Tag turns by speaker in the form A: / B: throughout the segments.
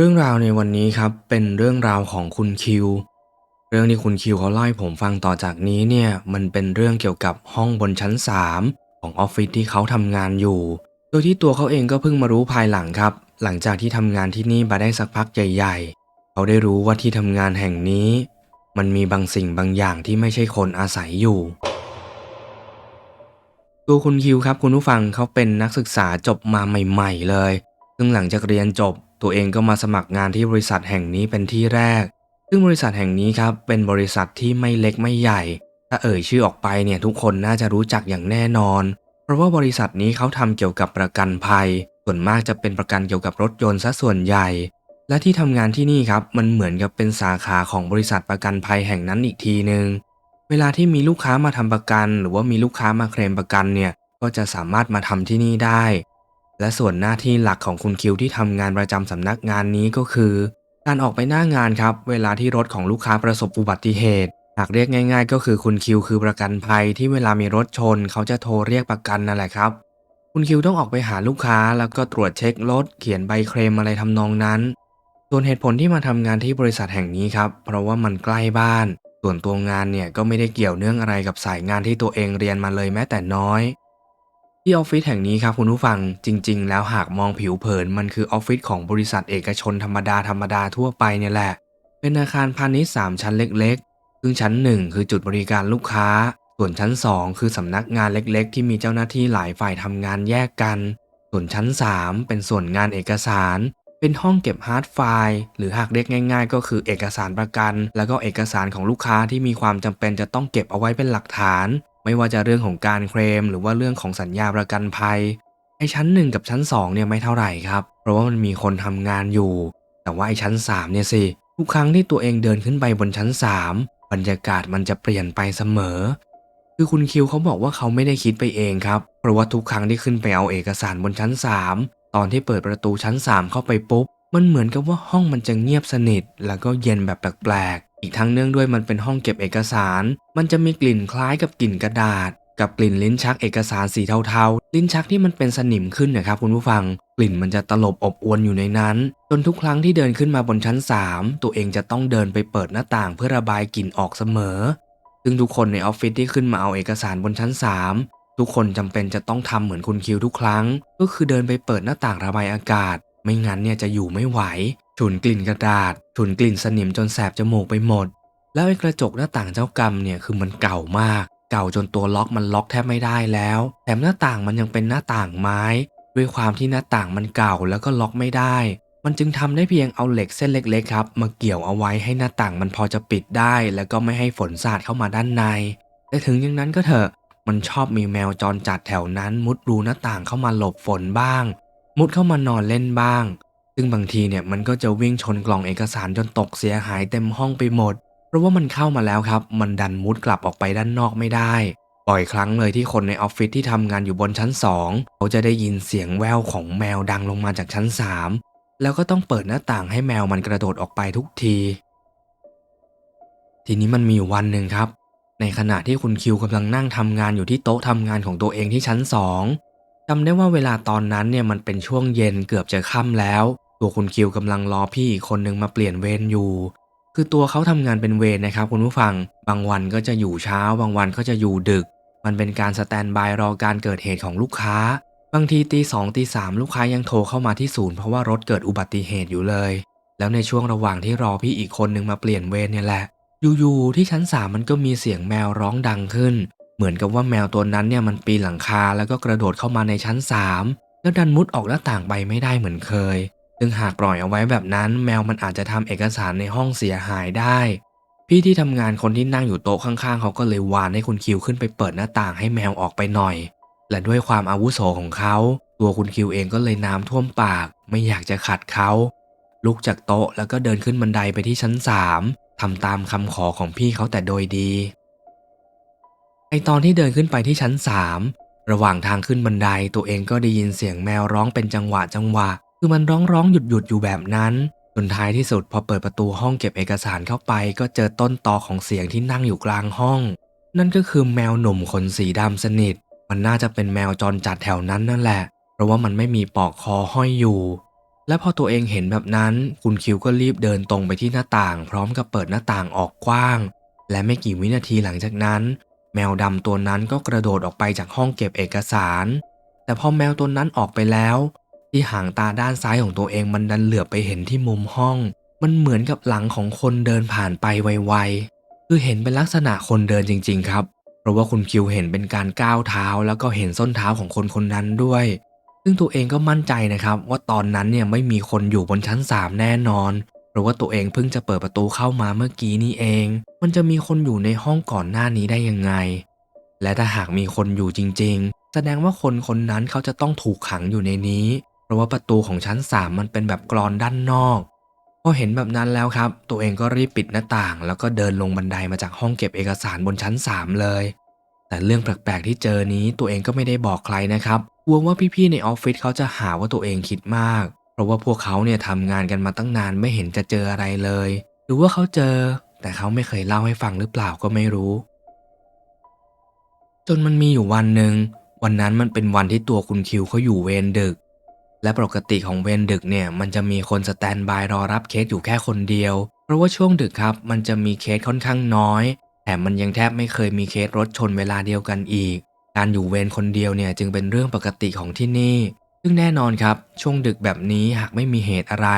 A: เรื่องราวในวันนี้ครับเป็นเรื่องราวของคุณคิว เรื่องที่คุณคิวเขาเล่าให้ผมฟังต่อจากนี้เนี่ยมันเป็นเรื่องเกี่ยวกับห้องบนชั้น 3 ของออฟฟิศที่เขาทำงานอยู่ โดยที่ตัวเขาเองก็เพิ่งมารู้ภายหลังครับ หลังจากที่ทำงานที่นี่มาได้สักพักใหญ่ๆ เขาได้รู้ว่าที่ทำงานแห่งนี้ มันมีบางสิ่งบางอย่างที่ไม่ใช่คนอาศัยอยู่ตัวคุณคิวครับคุณผู้ฟังเขาเป็นนักศึกษาจบมาใหม่ ๆ เลย ซึ่งหลังจากเรียนจบ ตัวเองก็มาสมัครงานที่บริษัทแห่งนี้เป็นที่แรก ซึ่งบริษัทแห่งนี้ครับเป็นบริษัทที่ไม่เล็กไม่ใหญ่ ถ้าเอ่ยชื่อออกไปเนี่ยทุกคนน่าจะรู้จักอย่างแน่นอน เพราะว่าบริษัทนี้เขาทำเกี่ยวกับประกันภัย ส่วนมากจะเป็นประกันเกี่ยวกับรถยนต์ซะส่วนใหญ่ และที่ทำงานที่นี่ครับมันเหมือนกับเป็นสาขาของบริษัทประกันภัยแห่งนั้นอีกทีหนึ่งเวลาที่มีลูกค้ามาทำประกัน หรือว่ามีลูกค้ามาเคลมประกันเนี่ยก็จะสามารถมาทำที่นี่ได้ และส่วนหน้าที่หลักของคุณคิวที่ทำงานประจำสำนักงานนี้ก็คือ การออกไปหน้างานครับ เวลาที่รถของลูกค้าประสบอุบัติเหตุ หากเรียกง่าย ๆ ก็คือคุณคิวคือประกันภัยที่เวลามีรถชน เขาจะโทรเรียกประกันนั่นแหละครับ คุณคิวต้องออกไปหาลูกค้าแล้วก็ตรวจเช็ครถเขียนใบเคลมอะไรทำนองนั้น ส่วนเหตุผลที่มาทำงานที่บริษัทแห่งนี้ครับ เพราะว่ามันใกล้บ้าน ส่วนตัวงานเนี่ยก็ไม่ได้เกี่ยวเนื่องอะไรกับสายงานที่ตัวเองเรียนมาเลยแม้แต่น้อย ที่ออฟฟิศแห่งนี้ครับคุณผู้ฟังจริง ๆ แล้วหากมองผิวเผินมันคือออฟฟิศของบริษัทเอกชนธรรมดาธรรมดาทั่วไปเนี่ยแหละ เป็นอาคารพาณิชย์สามชั้นเล็กๆ ซึ่งชั้น 1 คือจุดบริการลูกค้า ส่วนชั้น 2 คือสำนักงานเล็กๆ ที่มีเจ้าหน้าที่หลายฝ่ายทำงานแยกกัน ส่วนชั้น 3 เป็นส่วนงานเอกสาร เป็นห้องเก็บฮาร์ดไฟล์หรือหากเรียกง่าย ๆ ก็คือเอกสารประกัน แล้วก็เอกสารของลูกค้าที่มีความจำเป็นจะต้องเก็บเอาไว้เป็นหลักฐาน ไม่ว่าจะเรื่องของการเคลมหรือว่าเรื่องของสัญญาประกันภัยไอ้ชั้น1กับชั้น2เนี่ยไม่เท่าไหร่ครับ เพราะว่ามันมีคนทำงานอยู่ แต่ว่าไอ้ชั้น3เนี่ยสิทุกครั้งที่ตัวเองเดินขึ้นไปบนชั้น3บรรยากาศมันจะเปลี่ยนไปเสมอ คือคุณคิวเขาบอกว่าเขาไม่ได้คิดไปเองครับ เพราะว่าทุกครั้งที่ขึ้นไปเอาเอกสารบนชั้น3ตอนที่เปิดประตูชั้น3เข้าไปปุ๊บมันเหมือนกับว่าห้องมันจะเงียบสนิท แล้วก็เย็นแบบแปลก อีกทั้งเนื่องด้วยมันเป็นห้องเก็บเอกสาร มันจะมีกลิ่นคล้ายกับกลิ่นกระดาษ กับกลิ่นลิ้นชักเอกสารสีเทาๆ ลิ้นชักที่มันเป็นสนิมขึ้นนะครับคุณผู้ฟัง กลิ่นมันจะตลบอบอวนอยู่ในนั้น จนทุกครั้งที่เดินขึ้นมาบนชั้น 3 ตัวเองจะต้องเดินไปเปิดหน้าต่างเพื่อระบายกลิ่นออกเสมอ ซึ่งทุกคนในออฟฟิศที่ขึ้นมาเอาเอกสารบนชั้น 3 ทุกคนจำเป็นจะต้องทำเหมือนคุณคิวทุกครั้ง ก็คือเดินไปเปิดหน้าต่างระบายอากาศ ไม่งั้นเนี่ยจะอยู่ไม่ไหว ฉุนกลิ่นกระดาษ ฉุนกลิ่นสนิมจนแสบจมูกไปหมด แล้วไอ้กระจกหน้าต่างเจ้ากรรมเนี่ยคือมันเก่ามาก เก่าจนตัวล็อกมันล็อกแทบไม่ได้แล้ว แถมหน้าต่างมันยังเป็นหน้าต่างไม้ ด้วยความที่หน้าต่างมันเก่าแล้วก็ล็อกไม่ได้ มันจึงทำได้เพียงเอาเหล็กเส้นเล็กๆครับมาเกี่ยวเอาไว้ให้หน้าต่างมันพอจะปิดได้ แล้วก็ไม่ให้ฝนสาดเข้ามาด้านใน แต่ถึงอย่างนั้นก็เถอะ มันชอบมีแมวจรจัดแถวนั้นมุดรูหน้าต่างเข้ามาหลบฝนบ้าง มุดเข้ามานอนเล่นบ้าง ซึ่งบางทีเนี่ยมันก็จะวิ่งชนกล่องเอกสารจนตกเสียหายเต็มห้องไปหมด เพราะว่ามันเข้ามาแล้วครับ มันดันมุดกลับออกไปด้านนอกไม่ได้ บ่อยครั้งเลยที่คนในออฟฟิศที่ทำงานอยู่บนชั้น2เขาจะได้ยินเสียงแววของแมวดังลงมาจากชั้น3แล้วก็ต้องเปิดหน้าต่างให้แมวมันกระโดดออกไปทุกที ทีนี้มันมีอยู่วันหนึ่งครับ ในขณะที่คุณคิวกำลังนั่งทำงานอยู่ที่โต๊ะทำงานของตัวเองที่ชั้น2 จำได้ว่าเวลาตอนนั้นเนี่ยมันเป็นช่วงเย็นเกือบจะค่ำแล้ว ตัวคุณคิวกำลังรอพี่อีกคนนึงมาเปลี่ยนเวรอยู่ คือตัวเขาทำงานเป็นเวรนะครับคุณผู้ฟัง บางวันก็จะอยู่เช้า บางวันก็จะอยู่ดึก มันเป็นการสแตนบายรอการเกิดเหตุของลูกค้า บางทีตีสองตีสามลูกค้ายังโทรเข้ามาที่ศูนย์เพราะว่ารถเกิดอุบัติเหตุอยู่เลย แล้วในช่วงระหว่างที่รอพี่อีกคนนึงมาเปลี่ยนเวรเนี่ยแหละ อยู่ๆที่ชั้นสามมันก็มีเสียงแมวร้องดังขึ้น เหมือนกับว่าแมวตัวนั้นเนี่ยมันปีนหลังคาแล้วก็กระโดดเข้ามาในชั้นสามแล้วดันมุดออกหน้าต่างไปไม่ได้เหมือนเคย ซึ่งหากปล่อยเอาไว้แบบนั้น แมวมันอาจจะทำเอกสารในห้องเสียหายได้ พี่ที่ทำงานคนที่นั่งอยู่โต๊ะข้างๆ เขาก็เลยวานให้คุณคิวขึ้นไปเปิดหน้าต่างให้แมวออกไปหน่อย และด้วยความอาวุโสของเขา ตัวคุณคิวเองก็เลยน้ำท่วมปาก ไม่อยากจะขัดเขาลุกจากโต๊ะแล้วก็เดินขึ้นบันไดไปที่ชั้นสามทำตามคำขอของพี่เขาแต่โดยดี ไอตอนที่เดินขึ้นไปที่ชั้นสามระหว่างทางขึ้นบันไดตัวเองก็ได้ยินเสียงแมวร้องเป็นจังหวะจังหวะ คือมันร้องร้องหยุดหยุดอยู่แบบนั้นจนท้ายที่สุดพอเปิดประตูห้องเก็บเอกสารเข้าไป ก็เจอต้นตอของเสียงที่นั่งอยู่กลางห้อง นั่นก็คือแมวหนุ่มขนสีดำสนิท มันน่าจะเป็นแมวจรจัดแถวนั้นนั่นแหละ เพราะว่ามันไม่มีปอกคอห้อยอยู่ และพอตัวเองเห็นแบบนั้น คุณคิวก็รีบเดินตรงไปที่หน้าต่าง พร้อมกับเปิดหน้าต่างออกกว้าง และไม่กี่วินาทีหลังจากนั้น แมวดำตัวนั้นก็กระโดดออกไปจากห้องเก็บเอกสาร แต่พอแมวตัวนั้นออกไปแล้ว ที่หางตาด้านซ้ายของตัวเองมันดันเหลือบไปเห็นที่มุมห้อง มันเหมือนกับหลังของคนเดินผ่านไปไวๆ คือเห็นเป็นลักษณะคนเดินจริง ๆ ครับ เพราะว่าคุณคิวเห็นเป็นการก้าวเท้า แล้วก็เห็นส้นเท้าของคนคนนั้นด้วย ซึ่งตัวเองก็มั่นใจนะครับ ว่าตอนนั้นเนี่ยไม่มีคนอยู่บนชั้น 3 แน่นอน ราะว่าตัวเองเพิ่งจะเปิดประตูเข้ามาเมื่อกี้นี่เอง มันจะมีคนอยู่ในห้องก่อนหน้านี้ได้ยังไง และถ้าหากมีคนอยู่จริง ๆ แสดงว่าคนคนนั้นเขาจะต้องถูกขังอยู่ในนี้ เพราะว่าประตูของชั้น3มันเป็นแบบกรอนด้านนอก พอเห็นแบบนั้นแล้วครับ ตัวเองก็รีบปิดหน้าต่าง แล้วก็เดินลงบันไดมาจากห้องเก็บเอกสารบนชั้น3เลย แต่เรื่องแปลกๆที่เจอนี้ตัวเองก็ไม่ได้บอกใครนะครับกลัวว่าพี่ๆในออฟฟิศเขาจะหาว่าตัวเองคิดมาก ราะว่าพวกเขาเนี่ยทำงานกันมาตั้งนานไม่เห็นจะเจออะไรเลย หรือว่าเขาเจอ แต่เขาไม่เคยเล่าให้ฟังหรือเปล่าก็ไม่รู้ จนมันมีอยู่วันหนึ่งวันนั้นมันเป็นวันที่ตัวคุณคิวเขาอยู่เวรดึก และปกติของเวรดึกเนี่ยมันจะมีคนสแตนบายรอรับเคสอยู่แค่คนเดียว เพราะว่าช่วงดึกครับ มันจะมีเคสค่อนข้างน้อย แถมมันยังแทบไม่เคยมีเคสรถชนเวลาเดียวกันอีก การอยู่เวรคนเดียวเนี่ยจึงเป็นเรื่องปกติของที่นี่ ซึ่งแน่นอนครับ ช่วงดึกแบบนี้หากไม่มีเหตุอะไร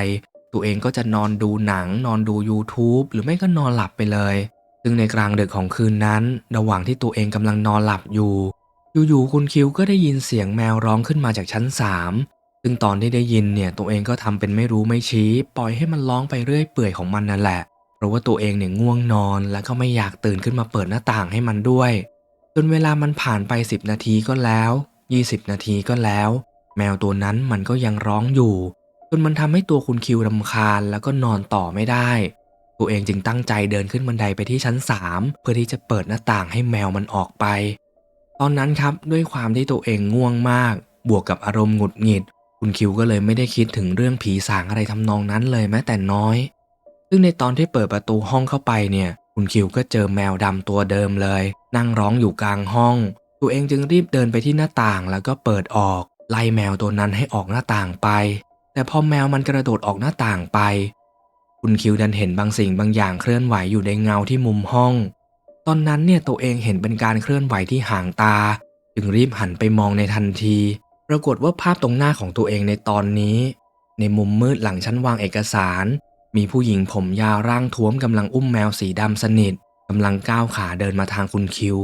A: ตัวเองก็จะนอนดูหนัง นอนดู YouTube หรือไม่ก็นอนหลับไปเลย ซึ่งในกลางดึกของคืนนั้น ระหว่างที่ตัวเองกำลังนอนหลับอยู่อยู่ๆคุณคิวก็ได้ยินเสียงแมวร้องขึ้นมาจากชั้นสามซึ่งตอนที่ได้ยินเนี่ยตัวเองก็ทำเป็นไม่รู้ไม่ชี้ ปล่อยให้มันร้องไปเรื่อยเปื่อยของมันนั่นแหละเพราะว่าตัวเองเนี่ยง่วงนอนและก็ไม่อยากตื่นขึ้นมาเปิดหน้าต่างให้มันด้วย จนเวลามันผ่านไป 10 นาทีก็แล้ว 20 นาทีก็แล้ว แมวตัวนั้นมันก็ยังร้องอยู่ จนมันทำให้ตัวคุณคิวรำคาญแล้วก็นอนต่อไม่ได้ ตัวเองจึงตั้งใจเดินขึ้นบันไดไปที่ชั้น 3 เพื่อที่จะเปิดหน้าต่างให้แมวมันออกไป ตอนนั้นครับด้วยความที่ตัวเองง่วงมาก บวกกับอารมณ์หงุดหงิด คุณคิวก็เลยไม่ได้คิดถึงเรื่องผีสางอะไรทำนองนั้นเลยแม้แต่น้อย ซึ่งในตอนที่เปิดประตูห้องเข้าไปเนี่ย คุณคิวก็เจอแมวดำตัวเดิมเลย นั่งร้องอยู่กลางห้อง ตัวเองจึงรีบเดินไปที่หน้าต่างแล้วก็เปิดออก ไล่แมวตัวนั้นให้ออกหน้าต่างไป แต่พอแมวมันกระโดดออกหน้าต่างไป คุณคิวดันเห็นบางสิ่งบางอย่างเคลื่อนไหวอยู่ในเงาที่มุมห้อง ตอนนั้นเนี่ยตัวเองเห็นเป็นการเคลื่อนไหวที่ห่างตา จึงรีบหันไปมองในทันที ปรากฏว่าภาพตรงหน้าของตัวเองในตอนนี้ ในมุมมืดหลังชั้นวางเอกสาร มีผู้หญิงผมยาวร่างท้วมกำลังอุ้มแมวสีดำสนิทกำลังก้าวขาเดินมาทางคุณคิว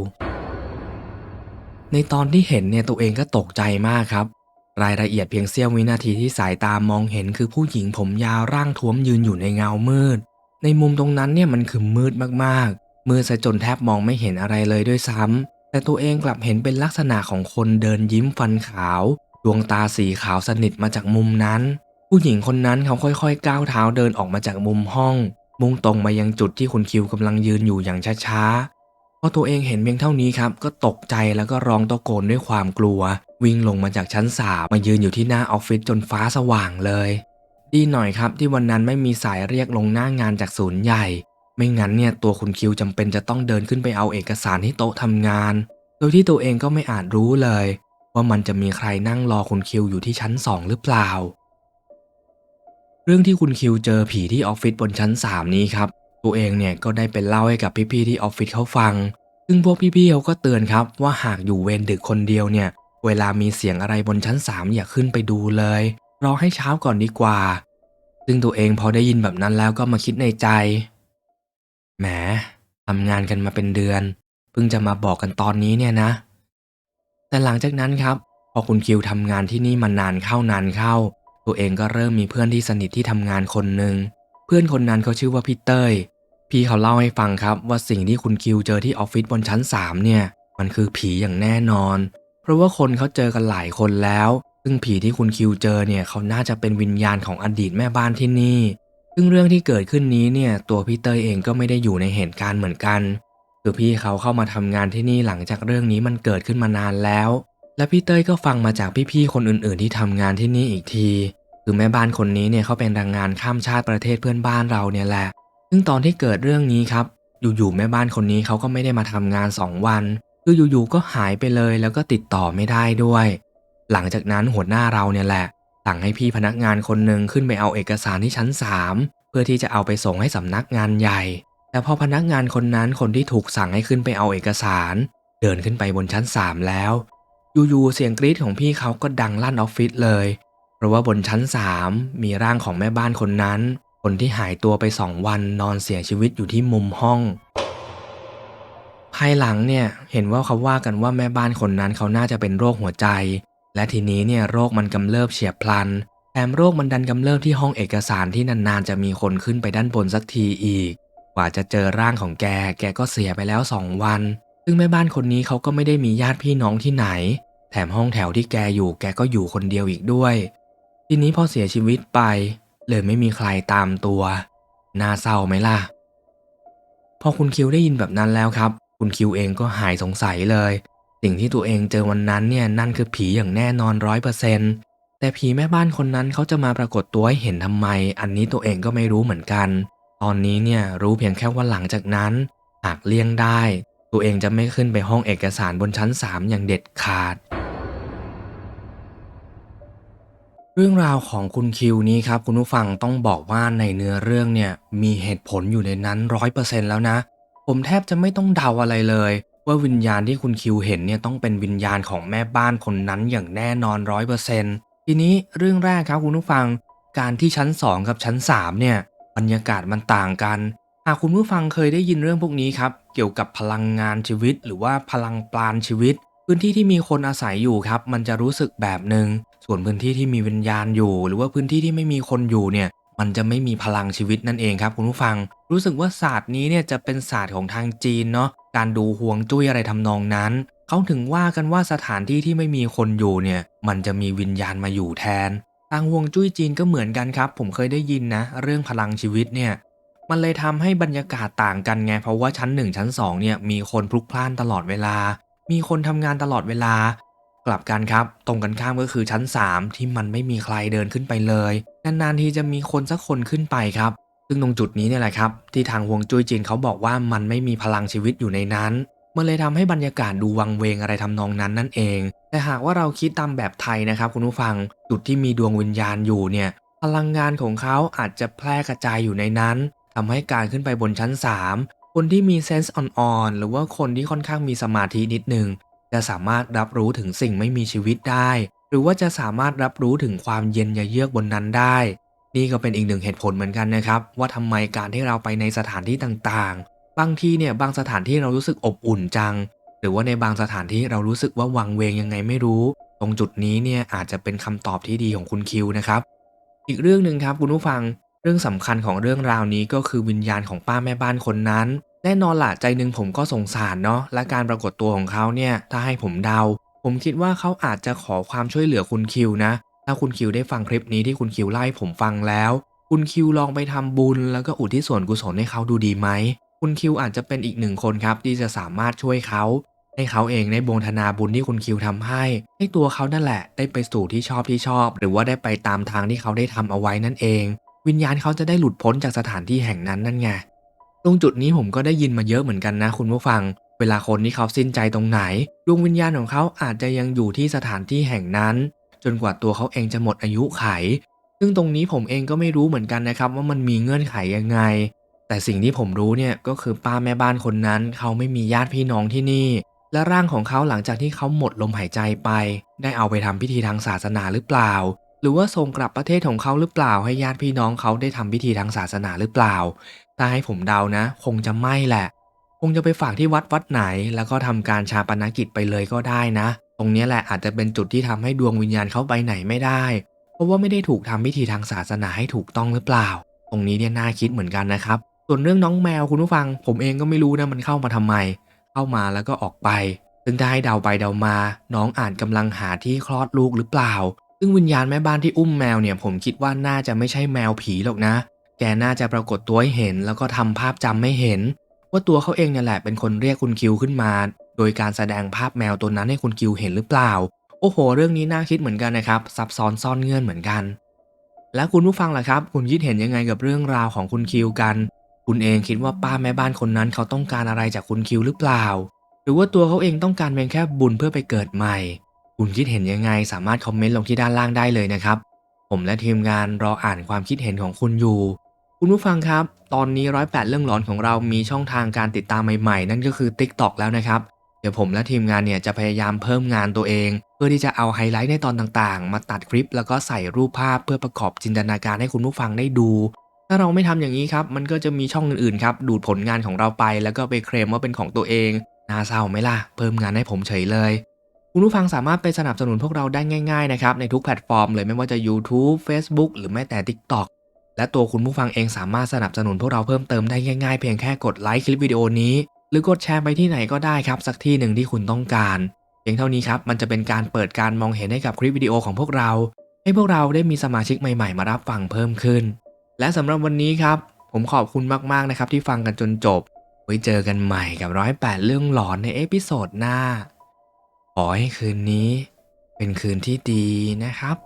A: ในตอนที่เห็นเนี่ยตัวเองก็ตกใจมากครับ รายละเอียดเพียงเสี้ยววินาทีที่สายตามองเห็นคือผู้หญิงผมยาวร่างท้วมยืนอยู่ในเงามืด ในมุมตรงนั้นเนี่ยมันคือมืดมากๆ มืดซะจนแทบมองไม่เห็นอะไรเลยด้วยซ้ำแต่ตัวเองกลับเห็นเป็นลักษณะของคนเดินยิ้มฟันขาว ดวงตาสีขาวสนิทมาจากมุมนั้น ผู้หญิงคนนั้นเขาค่อยๆ ก้าวเท้าเดินออกมาจากมุมห้อง มุ่งตรงมายังจุดที่คุณคิวกำลังยืนอยู่อย่างช้าๆพอตัวเองเห็นเพียงเท่านี้ครับก็ตกใจแล้วก็ร้องตะโกนด้วยความกลัว วิ่งลงมาจากชั้นสามมายืนอยู่ที่หน้าออฟฟิศจนฟ้าสว่างเลย ดีหน่อยครับที่วันนั้นไม่มีสายเรียกลงหน้างานจากศูนย์ใหญ่ ไม่งั้นเนี่ยตัวคุณคิวจำเป็นจะต้องเดินขึ้นไปเอาเอกสารที่โต๊ะทำงาน โดยที่ตัวเองก็ไม่อาจรู้เลย ว่ามันจะมีใครนั่งรอคุณคิวอยู่ที่ชั้นสองหรือเปล่า เรื่องที่คุณคิวเจอผีที่ออฟฟิศบนชั้น3นี้ครับตัวเองเนี่ยก็ได้ไปเล่าให้กับพี่ๆที่ออฟฟิศเขาฟัง ซึ่งพวกพี่ๆเขาก็เตือนครับว่าหากอยู่เวรดึกคนเดียวเนี่ย เวลามีเสียงอะไรบนชั้น3อย่าขึ้นไปดูเลย รอให้เช้าก่อนดีกว่า ซึ่งตัวเองพอได้ยินแบบนั้นแล้วก็มาคิดในใจ แหมทำงานกันมาเป็นเดือน เพิ่งจะมาบอกกันตอนนี้เนี่ยนะ แต่หลังจากนั้นครับ พอคุณคิวทำงานที่นี่มานานเข้านานเข้า ตัวเองก็เริ่มมีเพื่อนที่สนิทที่ทำงานคนหนึ่ง เพื่อนคนนั้นเขาชื่อว่าพี่เต้ย พี่เขาเล่าให้ฟังครับว่าสิ่งที่คุณคิวเจอที่ออฟฟิศบนชั้น3เนี่ย มันคือผีอย่างแน่นอน เพราะว่าคนเขาเจอกันหลายคนแล้ว ซึ่งผีที่คุณคิวเจอเนี่ยเขาน่าจะเป็นวิญญาณของอดีตแม่บ้านที่นี่ ซึ่งเรื่องที่เกิดขึ้นนี้เนี่ยตัวพี่เตยเองก็ไม่ได้อยู่ในเหตุการณ์เหมือนกัน คือพี่เขาเข้ามาทำงานที่นี่หลังจากเรื่องนี้มันเกิดขึ้นมานานแล้ว และพี่เตยก็ฟังมาจากพี่ๆคนอื่น ๆ ที่ทำงานที่นี่อีกที คือแม่บ้านคนนี้เนี่ยเขาเป็นแรงงานข้ามชาติประเทศเพื่อนบ้านเราเนี่ยแหละ ซึ่งตอนที่เกิดเรื่องนี้ครับอยู่ๆแม่บ้านคนนี้เขาก็ไม่ได้มาทำงาน 2 วัน คืออยู่ๆก็หายไปเลยแล้วก็ติดต่อไม่ได้ด้วย หลังจากนั้นหัวหน้าเราเนี่ยแหละ สั่งให้พี่พนักงานคนหนึ่งขึ้นไปเอาเอกสารที่ชั้น 3 เพื่อที่จะเอาไปส่งให้สำนักงานใหญ่ แต่พอพนักงานคนนั้นคนที่ถูกสั่งให้ขึ้นไปเอาเอกสาร เดินขึ้นไปบนชั้น 3 แล้ว อยู่ๆเสียงกรี๊ดของพี่เขาก็ดังลั่นออฟฟิศเลย เพราะว่าบนชั้น 3 มีร่างของแม่บ้านคนนั้น คนที่หายตัวไปสองวันนอนเสียชีวิตอยู่ที่มุมห้อง ภายหลังเนี่ยเห็นว่าเขาว่ากันว่าแม่บ้านคนนั้นเขาน่าจะเป็นโรคหัวใจ และทีนี้เนี่ยโรคมันกำเริบเฉียบพลันแถมโรคมันดันกำเริบที่ห้องเอกสารที่นานๆจะมีคนขึ้นไปด้านบนสักทีอีก กว่าจะเจอร่างของแก แกก็เสียไปแล้วสองวัน ซึ่งแม่บ้านคนนี้เขาก็ไม่ได้มีญาติพี่น้องที่ไหน แถมห้องแถวที่แกอยู่แกก็อยู่คนเดียวอีกด้วย ทีนี้พอเสียชีวิตไป เลยไม่มีใครตามตัว น่าเศร้าไหมล่ะ พอคุณคิวได้ยินแบบนั้นแล้วครับ คุณคิวเองก็หายสงสัยเลย สิ่งที่ตัวเองเจอวันนั้นเนี่ยนั่นคือผีอย่างแน่นอนร้อยเปอร์เซนต์แต่ผีแม่บ้านคนนั้นเขาจะมาปรากฏตัวให้เห็นทำไม อันนี้ตัวเองก็ไม่รู้เหมือนกัน ตอนนี้เนี่ยรู้เพียงแค่ว่าหลังจากนั้น หากเลี่ยงได้ ตัวเองจะไม่ขึ้นไปห้องเอกสารบนชั้น 3 อย่างเด็ดขาด เรื่องราวของคุณคิวนี้ครับคุณผู้ฟังต้องบอกว่าในเนื้อเรื่องเนี่ยมีเหตุผลอยู่ในนั้นร้อยเปอร์เซ็นต์แล้วนะ ผมแทบจะไม่ต้องเดาอะไรเลย ว่าวิญญาณที่คุณคิวเห็นเนี่ยต้องเป็นวิญญาณของแม่บ้านคนนั้นอย่างแน่นอนร้อยเปอร์เซนทีนี้เรื่องแรกครับคุณผู้ฟัง การที่ชั้น 2 กับชั้น 3 เนี่ยบรรยากาศมันต่างกัน หากคุณผู้ฟังเคยได้ยินเรื่องพวกนี้ครับ เกี่ยวกับพลังงานชีวิต หรือว่าพลังปราณชีวิต พื้นที่ที่มีคนอาศัยอยู่ครับ มันจะรู้สึกแบบหนึง่งส่วนพื้นที่ที่มีวิญญาณอยู่ หรือว่าพื้นที่ที่ไม่มีคนอยู่เนี่ย มันจะไม่มีพลังชีวิตนั่นเองครับคุณผู้ฟัง รู้สึกว่าศาสตร์นี้เนี่ยจะเป็นศาสตร์ของทางจีนเนาะการดูห่วงจุ้ยอะไรทำนองนั้นเขาถึงว่ากันว่าสถานที่ที่ไม่มีคนอยู่เนี่ย มันจะมีวิญญาณมาอยู่แทน ทางห่วงจุ้ยจีนก็เหมือนกันครับ ผมเคยได้ยินนะ เรื่องพลังชีวิตเนี่ยมันเลยทำให้บรรยากาศต่างกันไง เพราะว่าชั้น 1 ชั้น2เนี่ยมีคนพลุกพล่านตลอดเวลา มีคนทำงานตลอดเวลา กลับกันครับ ตรงกันข้ามก็คือชั้น 3 ที่มันไม่มีใครเดินขึ้นไปเลย นานๆทีจะมีคนสักคนขึ้นไปครับ ซึ่งตรงจุดนี้เนี่ยแหละครับ ที่ทางฮวงจุ้ยจีนเขาบอกว่ามันไม่มีพลังชีวิตอยู่ในนั้น มันเลยทำให้บรรยากาศดูวังเวงอะไรทำนองนั้นนั่นเอง แต่หากว่าเราคิดตามแบบไทยนะครับคุณผู้ฟัง จุดที่มีดวงวิญญาณอยู่เนี่ยพลังงานของเขาอาจจะแพร่กระจายอยู่ในนั้นทำให้การขึ้นไปบนชั้น 3 คนที่มีเซนส์อ่อนๆหรือว่าคนที่ค่อนข้างมีสมาธินิดนึงจะสามารถรับรู้ถึงสิ่งไม่มีชีวิตได้ หรือว่าจะสามารถรับรู้ถึงความเย็นยะเยือกบนนั้นได้ นี่ก็เป็นอีกหนึ่งเหตุผลเหมือนกันนะครับ ว่าทำไมการที่เราไปในสถานที่ต่างๆ บางที่เนี่ยบางสถานที่เรารู้สึกอบอุ่นจัง หรือว่าในบางสถานที่เรารู้สึกว่าวังเวงยังไงไม่รู้ ตรงจุดนี้เนี่ยอาจจะเป็นคำตอบที่ดีของคุณคิวนะครับ อีกเรื่องหนึ่งครับคุณผู้ฟัง เรื่องสำคัญของเรื่องราวนี้ก็คือวิญญาณของป้าแม่บ้านคนนั้น แน่นอนละใจหนึ่งผมก็สงสารเนาะและการปรากฏตัวของเขาเนี่ยถ้าให้ผมเดา ผมคิดว่าเขาอาจจะขอความช่วยเหลือคุณคิวนะ ถ้าคุณคิวได้ฟังคลิปนี้ที่คุณคิวไล่ผมฟังแล้ว คุณคิวลองไปทำบุญ แล้วก็อุทิศส่วนกุศลให้เขาดูดีไหม คุณคิวอาจจะเป็นอีกหนึ่งคนครับที่จะสามารถช่วยเขา ให้เขาเองได้บงธนาบุญที่คุณคิวทำให้ ให้ตัวเขานั่นแหละได้ไปสู่ที่ชอบที่ชอบ หรือว่าได้ไปตามทางที่เขาได้ทำเอาไว้นั่นเอง วิญญาณเขาจะได้หลุดพ้นจากสถานที่แห่งนั้นนั่นไง ตรงจุดนี้ผมก็ได้ยินมาเยอะเหมือนกันนะ คุณผู้ฟัง เวลาคนที่เขาสิ้นใจตรงไหนดวงวิญญาณของเขาอาจจะยังอยู่ที่สถานที่แห่งนั้น จนกว่าตัวเขาเองจะหมดอายุไข ซึ่งตรงนี้ผมเองก็ไม่รู้เหมือนกันนะครับ ว่ามันมีเงื่อนไขยังไง แต่สิ่งที่ผมรู้เนี่ยก็คือป้าแม่บ้านคนนั้น เขาไม่มีญาติพี่น้องที่นี่ และร่างของเขาหลังจากที่เขาหมดลมหายใจไป ได้เอาไปทำพิธีทางศาสนาหรือเปล่า หรือว่าส่งกลับประเทศของเขาหรือเปล่า ให้ญาติพี่น้องเขาได้ทำพิธีทางศาสนาหรือเปล่าถ้าให้ผมเดานะ คงจะไม่แหละ งจะไปฝากที่วัดวัดไหน แล้วก็ทำการชาปนกิจไปเลยก็ได้นะ ตรงนี้แหละอาจจะเป็นจุดที่ทำให้ดวงวิญญาณเขาไปไหนไม่ได้ เพราะว่าไม่ได้ถูกทำพิธีทางศาสนาให้ถูกต้องหรือเปล่า ตรงนี้เนี่ยน่าคิดเหมือนกันนะครับส่วนเรื่องน้องแมวคุณผู้ฟัง ผมเองก็ไม่รู้นะมันเข้ามาทำไม เข้ามาแล้วก็ออกไป ซึ่งถ้าให้เดาไปเดามา น้องอาจกำลังหาที่คลอดลูกหรือเปล่า ซึ่งวิญญาณแม่บ้านที่อุ้มแมวเนี่ยผมคิดว่าน่าจะไม่ใช่แมวผีหรอกนะ แกน่าจะปรากฏตัวให้เห็น แล้วก็ทำภาพจำไม่เห็น ว่าตัวเขาเองเนี่ยแหละเป็นคนเรียกคุณคิวขึ้นมา โดยการแสดงภาพแมวตัวนั้นให้คุณคิวเห็นหรือเปล่า โอ้โห เรื่องนี้น่าคิดเหมือนกันนะครับ ซับซ้อนซ่อนเงื่อนเหมือนกัน แล้วคุณผู้ฟังล่ะครับ คุณคิดเห็นยังไงกับเรื่องราวของคุณคิวกัน คุณเองคิดว่าป้าแม่บ้านคนนั้นเขาต้องการอะไรจากคุณคิวหรือเปล่า หรือว่าตัวเขาเองต้องการเพียงแค่บุญเพื่อไปเกิดใหม่ คุณคิดเห็นยังไงสามารถคอมเมนต์ลงที่ด้านล่างได้เลยนะครับ ผมและทีมงานรออ่านความคิดเห็นของคุณอยู่ คุณผู้ฟังครับ ตอนนี้ร้อยแปดเรื่องหลอนของเรามีช่องทางการติดตามใหม่ๆ นั่นก็คือ TikTok แล้วนะครับ เดี๋ยวผมและทีมงานเนี่ยจะพยายามเพิ่มงานตัวเอง เพื่อที่จะเอาไฮไลท์ในตอนต่างๆ มาตัดคลิป แล้วก็ใส่รูปภาพเพื่อประกอบจินตนาการให้คุณผู้ฟังได้ดู ถ้าเราไม่ทำอย่างนี้ครับ มันก็จะมีช่องอื่นๆครับดูดผลงานของเราไป แล้วก็ไปเคลมว่าเป็นของตัวเองน่าเศร้าไหมล่ะเพิ่มงานให้ผมเฉยเลย คุณผู้ฟังสามารถไปสนับสนุนพวกเราได้ง่ายๆนะครับในทุกแพลตฟอร์มเลยไม่ว่าจะ YouTube Facebook หรือแม้แต่ TikTok และตัวคุณผู้ฟังเองสามารถสนับสนุนพวกเราเพิ่มเติมได้ง่ายๆ เพียงแค่กดไลค์คลิปวิดีโอนี้ หรือกดแชร์ไปที่ไหนก็ได้ครับ สักที่หนึ่งที่คุณต้องการ เพียงเท่านี้ครับมันจะเป็นการเปิดการมองเห็นให้กับคลิปวิดีโอของพวกเรา ให้พวกเราได้มีสมาชิกใหม่ๆ มารับฟังเพิ่มขึ้น และสำหรับวันนี้ครับ ผมขอบคุณมากๆนะครับที่ฟังกันจนจบ ไว้เจอกันใหม่กับร้อยแปดเรื่องหลอนในเอพิโซดหน้าขอให้คืนนี้ เป็นคืนที่ดีนะครับ